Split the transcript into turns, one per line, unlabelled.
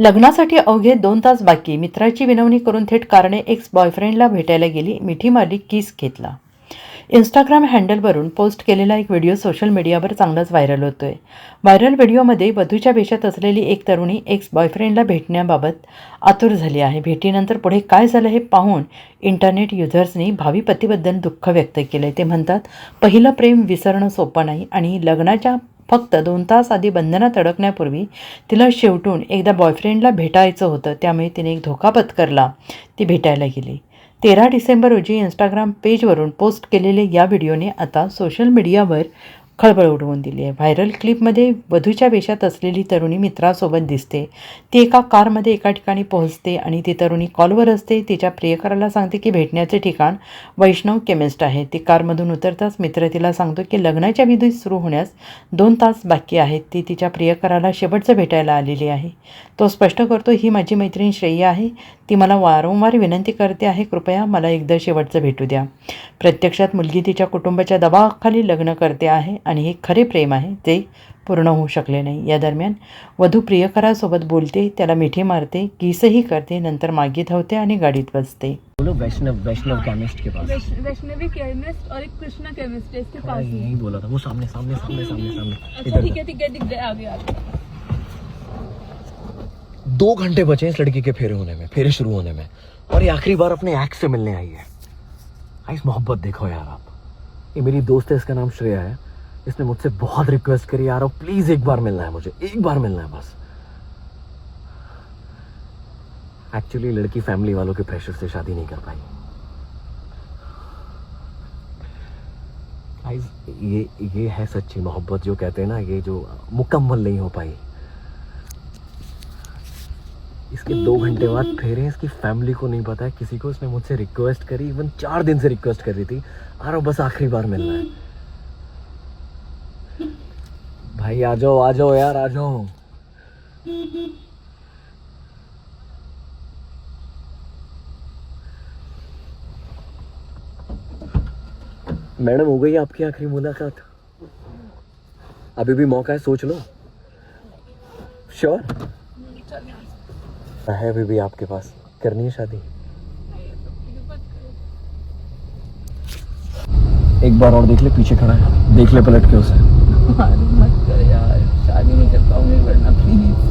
लग्नासाठी अवघे दोन तास बाकी. मित्राची विनवणी करून थेट कारणे एक्स बॉयफ्रेंडला भेटायला गेली. मिठी मारली किस घेतला. इंस्टाग्राम हँडलवरून पोस्ट केलेला एक व्हिडिओ सोशल मीडियावर चांगलाच व्हायरल होतोय. व्हायरल व्हिडिओमध्ये वधूच्या वेशात असलेली एक तरुणी एक्स बॉयफ्रेंडला भेटण्याबाबत आतुर झाली आहे. भेटीनंतर पुढे काय झालं हे पाहून इंटरनेट युजर्सनी भावी पतीबद्दल दुःख व्यक्त केलं ते म्हणतात पहिलं प्रेम विसरणं सोपं नाही आणि लग्नाच्या फक्त दोन तास आधी बंधनात अडकण्यापूर्वी तिला शेवटून एकदा बॉयफ्रेंडला भेटायचं होतं. त्यामुळे तिने एक धोका पत्करला. ती भेटायला गेली. तेरा डिसेंबर रोजी इंस्टाग्राम पेजवरून पोस्ट केलेले या व्हिडिओने आता सोशल मीडियावर खळबळ उडवून दिली आहे. व्हायरल क्लिपमध्ये वधूच्या वेशात असलेली तरुणी मित्रासोबत दिसते. ती एका कारमध्ये एका ठिकाणी पोहोचते आणि ती तरुणी कॉलवर असते. तिच्या प्रियकराला सांगते की भेटण्याचे ठिकाण वैष्णव केमिस्ट आहे. ती कारमधून उतरताच मित्र तिला सांगतो की लग्नाच्या विधी सुरू होण्यास दोन तास बाकी आहेत. ती तिच्या प्रियकराला शेवटचं भेटायला आलेली आहे. तो स्पष्ट करतो ही माझी मैत्रीण श्रेय आहे. ती मला वारंवार विनंती करते आहे. कृपया मला एकदा शेवटचं भेटू द्या. प्रत्यक्षात मुलगी तिच्या कुटुंबाच्या दबावाखाली लग्न करते आहे आणि हे खरे प्रेम आहे ते पूर्ण होऊ शकले नाही. या दरम्यान वधू प्रियकरासोबत बोलते त्याला मिठी मारते किसही करते नंतर मागे धावते आणि गाडीत बसते.
बोलो वैष्णव वैष्णव केमिस्ट के पास.
वैष्णवी केमिस्ट और एक कृष्णा केमिस्ट है इसके
हाँ,
पास
यही बोला था। वो सामने सामने सामने सामने सामने।
अच्छा
इधर
ठीक है ठीक है दिख गया आगे आगे।
दो घंटे बचे हैं इस लड़की के फेरे होने में फेरे शुरू होने में। और ये आखिरी बार अपने एक्स से मिलने आई है। आइस मोहब्बत देखो यार आप। ये मेरी दोस्त है इसका नाम श्रेया है। इसने मुझसे बहुत रिक्वेस्ट करी यार प्लीज़ एक बार मिलना है मुझे, एक बार मिलना है बस। एक्चुअली लड़की फैमिली वालों के प्रेशर से शादी नहीं कर पाई। ये ये है सच्ची मोहब्बत जो कहते हैं ना, ये जो मुकम्मल नहीं हो पाई। इसके दो घंटे बाद फेरे इसकी फैमिली को नहीं पता है, किसी को इसने मुझसे रिक्वेस्ट करी इवन चार दिन से रिक्वेस्ट कर रही थी आ रहा बस आखिरी बार मिलना है। भाई, आ जाओ आ जाओ यार, आ जाओ। मैडम, हो गई आपकी आखिरी मुलाकात। अभी भी मौका है, सोच लो। श्योर है अभी भी आपके पास। करनी है शादी। एक बार और देख ले, पीछे खड़ा है। देख ले पलट के उसे
अरे मत कर यार शादी नहीं कर पाऊँगी वरना please